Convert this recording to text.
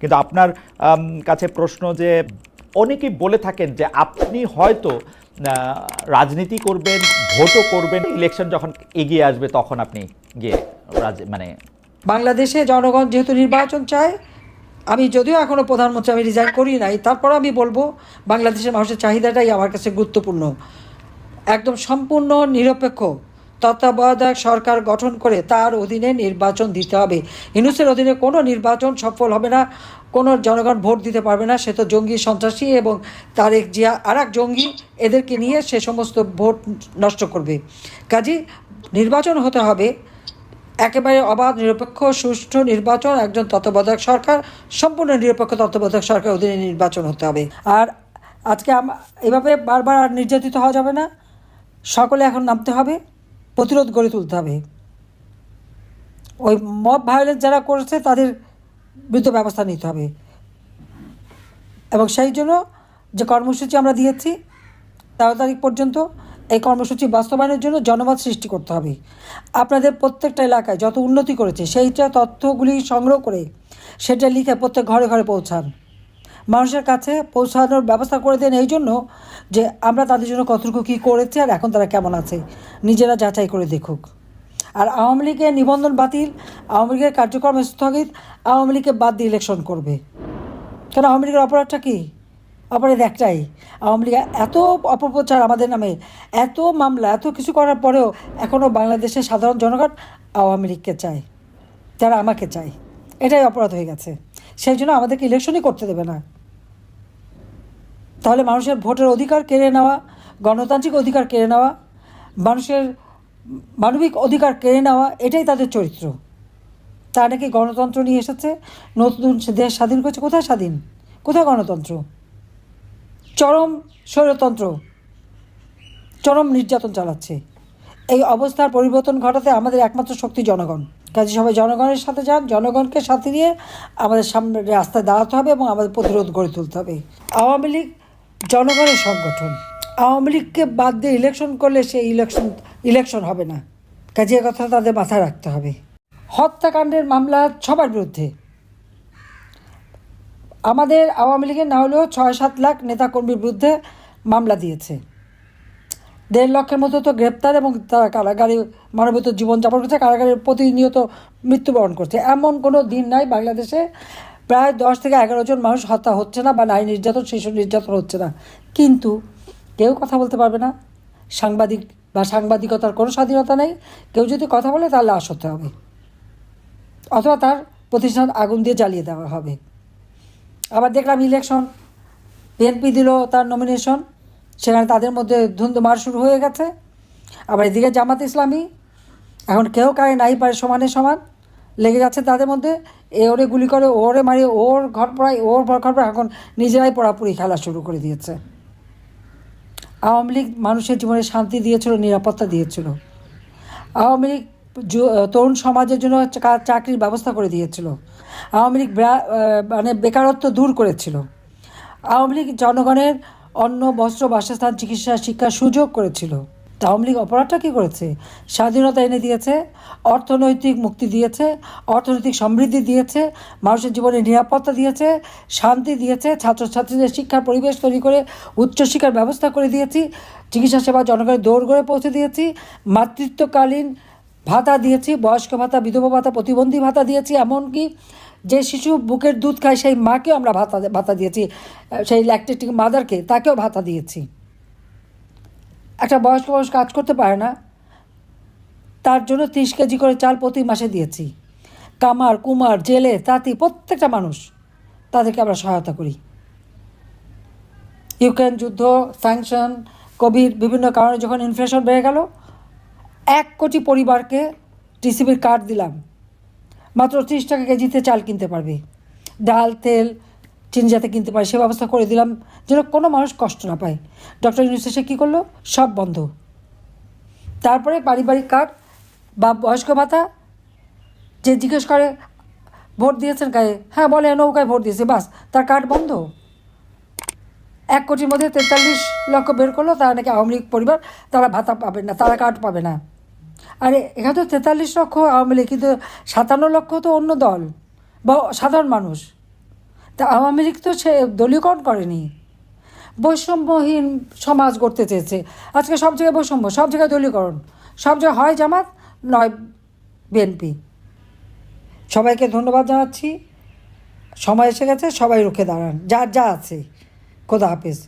কিন্তু আপনার কাছে প্রশ্ন যে অনেকেই বলে থাকেন যে আপনি হয়তো রাজনীতি করবেন, ভোটও করবেন ইলেকশন যখন এগিয়ে আসবে তখন আপনি গিয়ে মানে বাংলাদেশে জনগণ যেহেতু নির্বাচন চায়, আমি যদিও এখনও প্রধানমন্ত্রী আমি রিজাইন করি নাই তারপর আমি বলব বাংলাদেশের মানুষের চাহিদাটাই আমার কাছে গুরুত্বপূর্ণ। একদম সম্পূর্ণ নিরপেক্ষ তত্ত্বাবধায়ক সরকার গঠন করে তার অধীনে নির্বাচন দিতে হবে। ইনুসের অধীনে কোনো নির্বাচন সফল হবে না, কোনো জনগণ ভোট দিতে পারবে না, সে তো জঙ্গি সন্ত্রাসী এবং তারেক জিয়া আর এক জঙ্গি এদেরকে নিয়ে সে সমস্ত ভোট নষ্ট করবে। কাজে নির্বাচন হতে হবে। একেবারে অবাধ, নিরপেক্ষ, সুষ্ঠু নির্বাচন, একজন তত্ত্বাবধায়ক সরকার, সম্পূর্ণ নিরপেক্ষ তত্ত্বাবধায়ক সরকার অধীনে নির্বাচন হতে হবে। আর আজকে এভাবে বারবার আর নির্যাতিত হওয়া যাবে না। সকলে এখন নামতে হবে। প্রতিরোধ গড়ে তুলতে হবে। ওই মব ভায়োলেন্স যারা করেছে, তাদের বিরুদ্ধে ব্যবস্থা নিতে হবে। এবং সেই জন্য যে কর্মসূচি আমরা দিয়েছি, তেরো তারিখ পর্যন্ত এই কর্মসূচি বাস্তবায়নের জন্য জনমত সৃষ্টি করতে হবে। আপনাদের প্রত্যেকটা এলাকায় যত উন্নতি করেছে, সেইটা তথ্যগুলি সংগ্রহ করে সেটা লিখে প্রত্যেক ঘরে ঘরে পৌঁছান। মানুষের কাছে পৌঁছানোর ব্যবস্থা করে দেন এই জন্য যে আমরা তাদের জন্য কতটুকু কী করেছি আর এখন তারা কেমন আছে। নিজেরা যাচাই করে দেখুক। আর আওয়ামী লীগের নিবন্ধন বাতিল, আওয়ামী লীগের কার্যক্রম স্থগিত, আওয়ামী লীগকে বাদ দিয়ে ইলেকশন করবে। কেন আওয়ামী লীগের অপরাধটা কী? অপরাধ একটাই। আওয়ামী লীগ এত অপপ্রচার আমাদের নামে, এত মামলা, এত কিছু করার পরেও এখনও বাংলাদেশের সাধারণ জনগণ আওয়ামী লীগকে চায়। তারা আমাকে চায়। এটাই অপরাধ হয়ে গেছে। সেই জন্য আমাদেরকে ইলেকশনই করতে দেবে না। তাহলে মানুষের ভোটের অধিকার কেড়ে নেওয়া, গণতান্ত্রিক অধিকার কেড়ে নেওয়া, মানুষের মানবিক অধিকার কেড়ে নেওয়া, এটাই তাদের চরিত্র। তারা নাকি গণতন্ত্র নিয়ে এসেছে? নতুন দেশ স্বাধীন করছে? কোথায় স্বাধীন? কোথায় গণতন্ত্র? চরম স্বৈরতন্ত্র। চরম নির্যাতন চালাচ্ছে। এই অবস্থার পরিবর্তন ঘটাতে আমাদের একমাত্র শক্তি জনগণ। কাজে সবাই জনগণের সাথে যান, জনগণকে সাথে নিয়ে আমাদের সামনে রাস্তায় দাঁড়াতে হবে এবং আমাদের প্রতিরোধ গড়ে তুলতে হবে। আওয়ামী লীগ জনগণের সংগঠন। আওয়ামী লীগকে বাদ দিয়ে ইলেকশন করলে সেই ইলেকশন ইলেকশন হবে না। কাজে কথা তাদের মাথায় রাখতে হবে। হত্যাকাণ্ডের মামলা সবার বিরুদ্ধে। আমাদের আওয়ামী লীগের না হলেও ছয় সাত লাখ নেতাকর্মীর বিরুদ্ধে মামলা দিয়েছে। দেড় লক্ষের মতো তো গ্রেপ্তার এবং তারা কারাগারে মানবিত জীবনযাপন করছে কারাগারে প্রতিনিয়ত মৃত্যুবরণ করছে। এমন কোনো দিন নাই বাংলাদেশে প্রায় দশ থেকে এগারো জন মানুষ হত্যা হচ্ছে না বা নারী নির্যাতন, শিশু নির্যাতন হচ্ছে না। কিন্তু কেউ কথা বলতে পারবে না। সাংবাদিক বা সাংবাদিকতার কোনো স্বাধীনতা নেই। কেউ যদি কথা বলে তাহলে লাশ হতে হবে। অথবা তার প্রতিষ্ঠান আগুন দিয়ে জ্বালিয়ে দেওয়া হবে। আবার দেখলাম ইলেকশন বিএনপি দিল তার নমিনেশন সেখানে তাদের মধ্যে ধুন্ধুমার শুরু হয়ে গেছে। আবার এদিকে জামাত ইসলামী, এখন কেউ কারে নাই পারে সমানে সমান। লেগে যাচ্ছে তাদের মধ্যে। এ ওরে গুলি করে ওরে মারি ওর ঘর পড়ায় ওর ঘর পড়ায় এখন নিজেরাই পড়াপুরি খেলা শুরু করে দিয়েছে। আওয়ামী লীগ মানুষের জীবনে শান্তি দিয়েছিল, নিরাপত্তা দিয়েছিল। আওয়ামী লীগ তরুণ সমাজের জন্য চাকরির ব্যবস্থা করে দিয়েছিল। আওয়ামী লীগ মানে বেকারত্ব দূর করেছিল। আওয়ামী লীগ জনগণের অন্ন, বস্ত্র, বাসস্থান, চিকিৎসা, শিক্ষার সুযোগ করেছিল। আওয়ামী লীগ অপরাধটা কী করেছে? স্বাধীনতা এনে দিয়েছে, অর্থনৈতিক মুক্তি দিয়েছে, অর্থনৈতিক সমৃদ্ধি দিয়েছে, মানুষের জীবনে নিরাপত্তা দিয়েছে, শান্তি দিয়েছে, ছাত্রছাত্রীদের শিক্ষার পরিবেশ তৈরি করে উচ্চশিক্ষার ব্যবস্থা করে দিয়েছি, চিকিৎসা সেবা জনগণের দৌড় করে পৌঁছে দিয়েছি, মাতৃত্বকালীন ভাতা দিয়েছি, বয়স্ক ভাতা, বিধবা ভাতা, প্রতিবন্ধী ভাতা দিয়েছি, এমনকি যে শিশু বুকের দুধ খায় সেই মাকেও আমরা ভাতা ভাতা দিয়েছি সেই ল্যাকটেটিং মাদারকে তাকেও ভাতা দিয়েছি। একটা বয়স্ক মানুষ কাজ করতে পারে না, তার জন্য তিরিশ কেজি করে চাল প্রতি মাসে দিয়েছি। কামার, কুমার, জেলে, তাঁতি, প্রত্যেকটা মানুষ তাদেরকে আমরা সহায়তা করি। ইউক্রেন যুদ্ধ স্যাংশন কোভিড বিভিন্ন কারণে যখন ইনফ্লেশন বেড়ে গেল, এক কোটি পরিবারকে টিসিবির কার্ড দিলাম। মাত্র ত্রিশ টাকা কেজিতে চাল কিনতে পারবে। ডাল, তেল চিনি যাতে কিনতে পারে সে ব্যবস্থা করে দিলাম যেন কোনো মানুষ কষ্ট না পায়। ডক্টর ইউনুস এসে কী করল? সব বন্ধ। তারপরে পারিবারিক কার্ড বা বয়স্ক ভাতা যে জিজ্ঞেস করে, ভোট দিয়েছেন গায়ে হ্যাঁ বলে নৌকায় ভোট দিয়েছে, বাস। তার কার্ড বন্ধ। এক কোটির মধ্যে তেতাল্লিশ লক্ষ বের করল, তারা নাকি আওয়ামী লীগ পরিবার, তারা ভাতা পাবে না, তারা কার্ড পাবে না। আরে এখানে তো তেতাল্লিশ লক্ষ আওয়ামী লীগ, কিন্তু সাতান্ন লক্ষ তো অন্য দল বা সাধারণ মানুষ। তা আওয়ামী লীগ তো সে দলীয়করণ করেনি। বৈষম্যহীন সমাজ গড়তে চেয়েছে। আজকে সব জায়গায় বৈষম্য, সব জায়গায় দলীয়করণ, সব জায়গায় হয় জামাত, নয় বিএনপি। সবাইকে ধন্যবাদ জানাচ্ছি। সময় এসে গেছে, সবাই রুখে দাঁড়ান, যার যা আছে। খোদা হাফিজ।